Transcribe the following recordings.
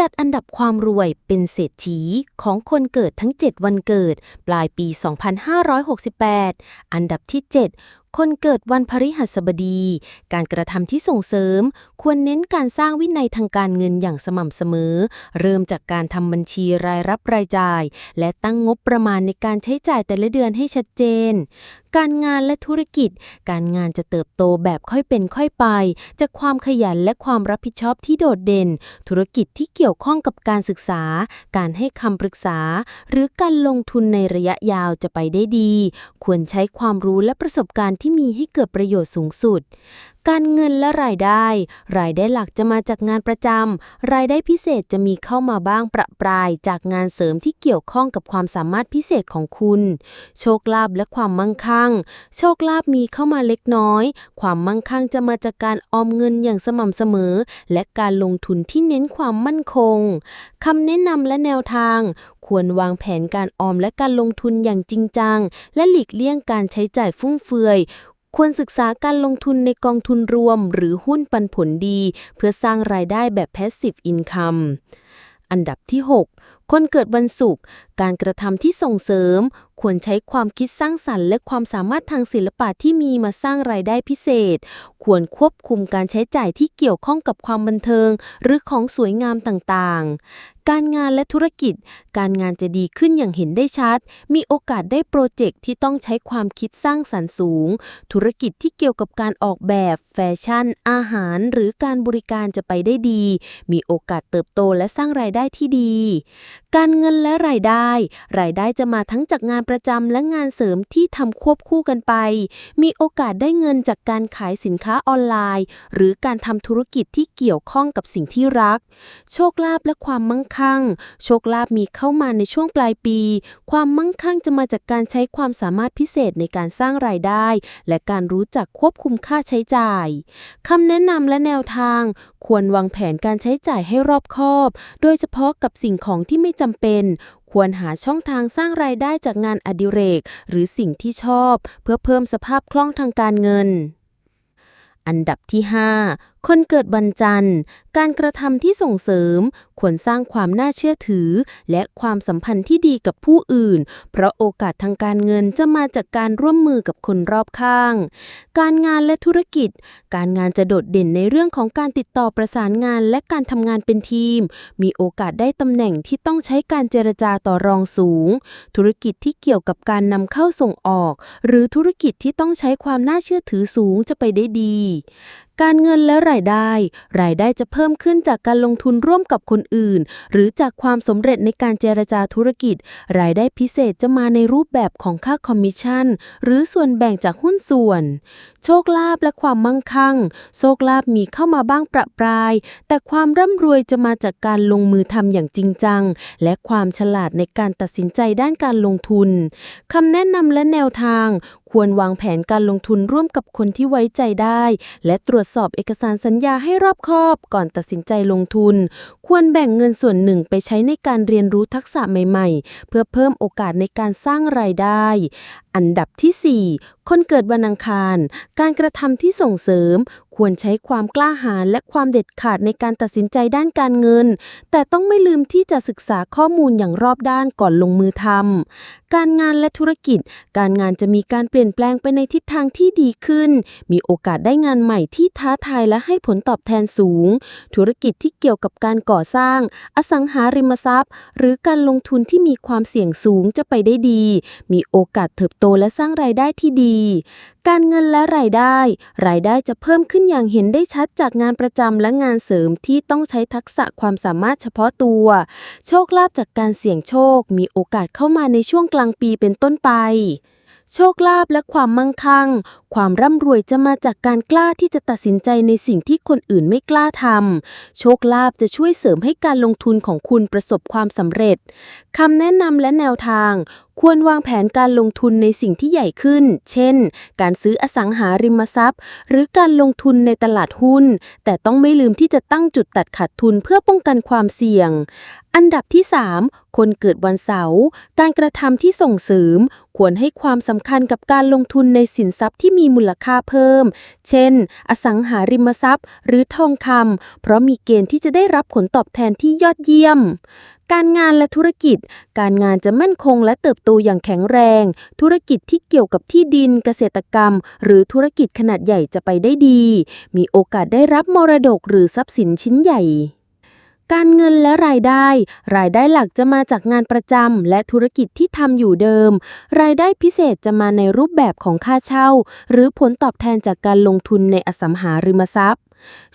จัดอันดับความรวยเป็นเศรษฐีของคนเกิดทั้ง 7 วันเกิด ปลายปี 2568 อันดับที่ 7 คนเกิดวันพฤหัสบดี การกระทำที่ส่งเสริม ควรเน้นการสร้างวินัยทางการเงินอย่างสม่ำเสมอ เริ่มจากการทำบัญชีรายรับรายจ่าย และตั้งงบประมาณในการใช้จ่ายแต่ละเดือนให้ชัดเจน การงานและธุรกิจ การงานจะเติบโตแบบค่อยเป็นค่อยไป จากความขยันและความรับผิดชอบที่โดดเด่น ธุรกิจที่เกี่ยวข้องกับการศึกษา การให้คำปรึกษา หรือการลงทุนในระยะยาวจะไปได้ดี ควรใช้ความรู้และประสบการณ์ที่มีให้เกิดประโยชน์สูงสุดการเงินและรายได้ รายได้หลักจะมาจากงานประจำ รายได้พิเศษจะมีเข้ามาบ้างประปราย จากงานเสริมที่เกี่ยวข้องกับความสามารถพิเศษของคุณ โชคลาภและความมั่งคั่ง โชคลาภมีเข้ามาเล็กน้อย ความมั่งคั่งจะมาจากการออมเงินอย่างสม่ำเสมอ และการลงทุนที่เน้นความมั่นคงคำแนะนำและแนวทางควรวางแผนการออมและการลงทุนอย่างจริงจัง และหลีกเลี่ยงการใช้จ่ายฟุ่มเฟือย ควรศึกษาการลงทุนในกองทุนรวม หรือหุ้นปันผลดี เพื่อสร้างรายได้แบบ passive income อันดับที่ 6 คนเกิดวันศุกร์ การกระทำที่ส่งเสริม ควรใช้ความคิดสร้างสรรค์ และความสามารถทางศิลปะที่มีมาสร้างรายได้พิเศษ ควรควบคุมการใช้จ่ายที่เกี่ยวข้องกับความบันเทิง หรือของสวยงามต่างๆ การงานและธุรกิจ การงานจะดีขึ้นอย่างเห็นได้ชัด มีโอกาสได้โปรเจกต์ที่ต้องใช้ความคิดสร้างสรรค์สูง ธุรกิจที่เกี่ยวกับการออกแบบ แฟชั่น อาหาร หรือการบริการจะไปได้ดี มีโอกาสเติบโตและสร้างรายได้ที่ดี การเงินและรายได้รายได้จะมาทั้งจากงานประจำและงานเสริมที่ทำควบคู่กันไป มีโอกาสได้เงินจากการขายสินค้าออนไลน์ หรือการทำธุรกิจที่เกี่ยวข้องกับสิ่งที่รัก โชคลาภและความมั่งคั่ง โชคลาภมีเข้ามาในช่วงปลายปี ความมั่งคั่งจะมาจากการใช้ความสามารถพิเศษในการสร้างรายได้ และการรู้จักควบคุมค่าใช้จ่ายคำแนะนำและแนวทาง ควรวางแผนการใช้จ่ายให้รอบคอบ โดยเฉพาะกับสิ่งของที่ไม่จำเป็น ควรหาช่องทางสร้างรายได้จากงานอดิเรก หรือสิ่งที่ชอบ เพื่อเพิ่มสภาพคล่องทางการเงิน อันดับที่ 5คนเกิดวันจันทร์ การกระทำที่ส่งเสริม ควรสร้างความน่าเชื่อถือ และความสัมพันธ์ที่ดีกับผู้อื่น เพราะโอกาสทางการเงินจะมาจากการร่วมมือกับคนรอบข้าง การงานและธุรกิจ การงานจะโดดเด่นในเรื่องของการติดต่อประสานงานและการทำงานเป็นทีม มีโอกาสได้ตำแหน่งที่ต้องใช้การเจรจาต่อรองสูง ธุรกิจที่เกี่ยวกับการนำเข้าส่งออก หรือธุรกิจที่ต้องใช้ความน่าเชื่อถือสูงจะไปได้ดี การเงินและรายได้ รายได้จะเพิ่มขึ้นจากการลงทุนร่วมกับคนอื่น หรือจากความสำเร็จในการเจรจาธุรกิจ รายได้พิเศษจะมาในรูปแบบของค่าคอมมิชชั่น หรือส่วนแบ่งจากหุ้นส่วน โชคลาภและความมั่งคั่ง โชคลาภมีเข้ามาบ้างประปราย แต่ความร่ำรวยจะมาจากการลงมือทำอย่างจริงจัง และความฉลาดในการตัดสินใจด้านการลงทุนคำแนะนำและแนวทาง ควรวางแผนการลงทุนร่วมกับคนที่ไว้ใจได้ และตรวจสอบเอกสารสัญญาให้รอบคอบก่อนตัดสินใจลงทุน ควรแบ่งเงินส่วนหนึ่งไปใช้ในการเรียนรู้ทักษะใหม่ๆ เพื่อเพิ่มโอกาสในการสร้างรายได้ อันดับที่ 4 คนเกิดวันอังคาร การกระทำที่ส่งเสริม ควรใช้ความกล้าหาญและความเด็ดขาดในการตัดสินใจด้านการเงิน แต่ต้องไม่ลืมที่จะศึกษาข้อมูลอย่างรอบด้านก่อนลงมือทำการงานและธุรกิจ การงานจะมีการเปลี่ยนแปลงไปในทิศทางที่ดีขึ้น มีโอกาสได้งานใหม่ที่ท้าทายและให้ผลตอบแทนสูง ธุรกิจที่เกี่ยวกับการก่อสร้าง อสังหาริมทรัพย์ หรือการลงทุนที่มีความเสี่ยงสูงจะไปได้ดี มีโอกาสเติบโตและสร้างรายได้ที่ดี การเงินและรายได้ รายได้จะเพิ่มขึ้นอย่างเห็นได้ชัดจากงานประจำและงานเสริมที่ต้องใช้ทักษะความสามารถเฉพาะตัว โชคลาภจากการเสี่ยงโชค มีโอกาสเข้ามาในช่วงกลางปีเป็นต้นไป โชคลาภและความมั่งคั่ง ความร่ำรวยจะมาจากการกล้าที่จะตัดสินใจในสิ่งที่คนอื่นไม่กล้าทำ โชคลาภจะช่วยเสริมให้การลงทุนของคุณประสบความสำเร็จ คำแนะนำและแนวทาง ควรวางแผนการลงทุนในสิ่งที่ใหญ่ขึ้น เช่น การซื้ออสังหาริมทรัพย์ หรือการลงทุนในตลาดหุ้น แต่ต้องไม่ลืมที่จะตั้งจุดตัดขาดทุนเพื่อป้องกันความเสี่ยง อันดับที่ 3 คนเกิดวันเสาร์ การกระทำที่ส่งเสริม ควรให้ความสำคัญกับการลงทุนในสินทรัพย์ที่มีมูลค่าเพิ่ม เช่น อสังหาริมทรัพย์ หรือทองคำ เพราะมีเกณฑ์ที่จะได้รับผลตอบแทนที่ยอดเยี่ยม การงานและธุรกิจ การงานจะมั่นคงและเติบโตอย่างแข็งแรง ธุรกิจที่เกี่ยวกับที่ดินเกษตรกรรม หรือธุรกิจขนาดใหญ่จะไปได้ดี มีโอกาสได้รับมรดกหรือทรัพย์สินชิ้นใหญ่ การเงินและรายได้ รายได้หลักจะมาจากงานประจำและธุรกิจที่ทำอยู่เดิม รายได้พิเศษจะมาในรูปแบบของค่าเช่า หรือผลตอบแทนจากการลงทุนในอสังหาริมทรัพย์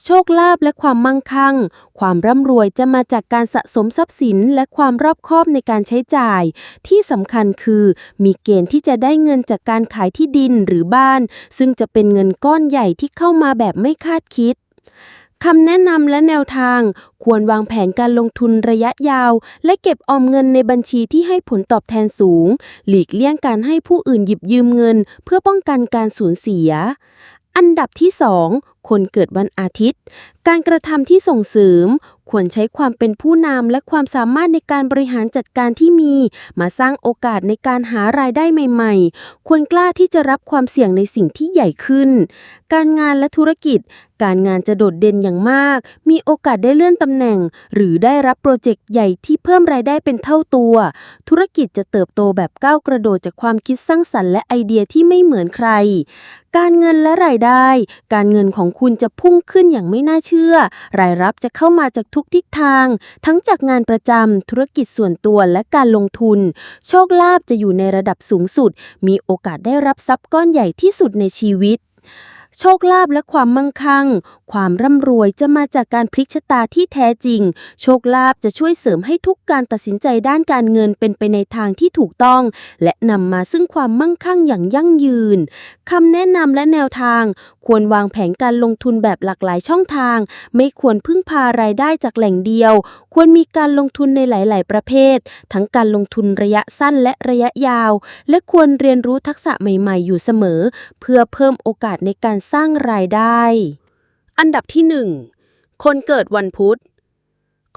โชคลาภและความมั่งคั่ง ความร่ำรวยจะมาจากการสะสมทรัพย์สินและความรอบคอบในการใช้จ่าย ที่สำคัญคือ มีเกณฑ์ที่จะได้เงินจากการขายที่ดินหรือบ้าน ซึ่งจะเป็นเงินก้อนใหญ่ที่เข้ามาแบบไม่คาดคิด คำแนะนำและแนวทาง ควรวางแผนการลงทุนระยะยาว และเก็บออมเงินในบัญชีที่ให้ผลตอบแทนสูง หลีกเลี่ยงการให้ผู้อื่นหยิบยืมเงิน เพื่อป้องกันการสูญเสีย อันดับที่ 2 คนเกิดวันอาทิตย์ การกระทำที่ส่งเสริมควรใช้ความเป็นผู้นำและความสามารถในการบริหารจัดการที่มี มาสร้างโอกาสในการหารายได้ใหม่ ๆ ควรกล้าที่จะรับความเสี่ยงในสิ่งที่ใหญ่ขึ้นการงานและธุรกิจ การงานจะโดดเด่นอย่างมาก มีโอกาสได้เลื่อนตำแหน่ง หรือได้รับโปรเจกต์ใหญ่ที่เพิ่มรายได้เป็นเท่าตัว ธุรกิจจะเติบโตแบบก้าวกระโดดจากความคิดสร้างสรรค์และไอเดียที่ไม่เหมือนใคร การเงินและรายได้ การเงินของคุณจะพุ่งขึ้นอย่างไม่น่าเชื่อ รายรับจะเข้ามาจากทุกทิศทาง ทั้งจากงานประจำธุรกิจส่วนตัวและการลงทุน โชคลาภจะอยู่ในระดับสูงสุด มีโอกาสได้รับทรัพย์ก้อนใหญ่ที่สุดในชีวิต โชคลาภและความมั่งคั่ง ความร่ำรวยจะมาจากการพลิกชะตาที่แท้จริง โชคลาภจะช่วยเสริมให้ทุกการตัดสินใจด้านการเงินเป็นไปในทางที่ถูกต้อง และนำมาซึ่งความมั่งคั่งอย่างยั่งยืนคำแนะนำและแนวทาง ควรวางแผนการลงทุนแบบหลากหลายช่องทาง ไม่ควรพึ่งพารายได้จากแหล่งเดียว ควรมีการลงทุนในหลาย ๆ ประเภท ทั้งการลงทุนระยะสั้นและระยะยาว และควรเรียนรู้ทักษะใหม่ ๆ อยู่เสมอ เพื่อเพิ่มโอกาสในการสร้างรายได้ อันดับที่ 1 คนเกิดวันพุธ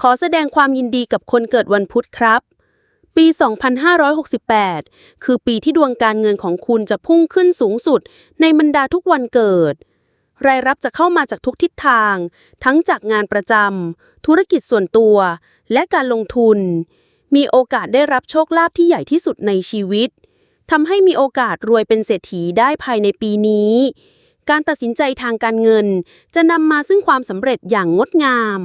ขอแสดงความยินดีกับคนเกิดวันพุธครับ ปี 2568 คือปีที่ดวงการเงินของคุณจะพุ่งขึ้นสูงสุดในบรรดาทุกวันเกิด รายรับจะเข้ามาจากทุกทิศทาง ทั้งจากงานประจำธุรกิจส่วนตัว และการลงทุน มีโอกาสได้รับโชคลาภที่ใหญ่ที่สุดในชีวิตทำให้มีโอกาสรวยเป็นเศรษฐีได้ภายในปีนี้ การตัดสินใจทางการเงิน จะนำมาซึ่งความสำเร็จอย่างงดงาม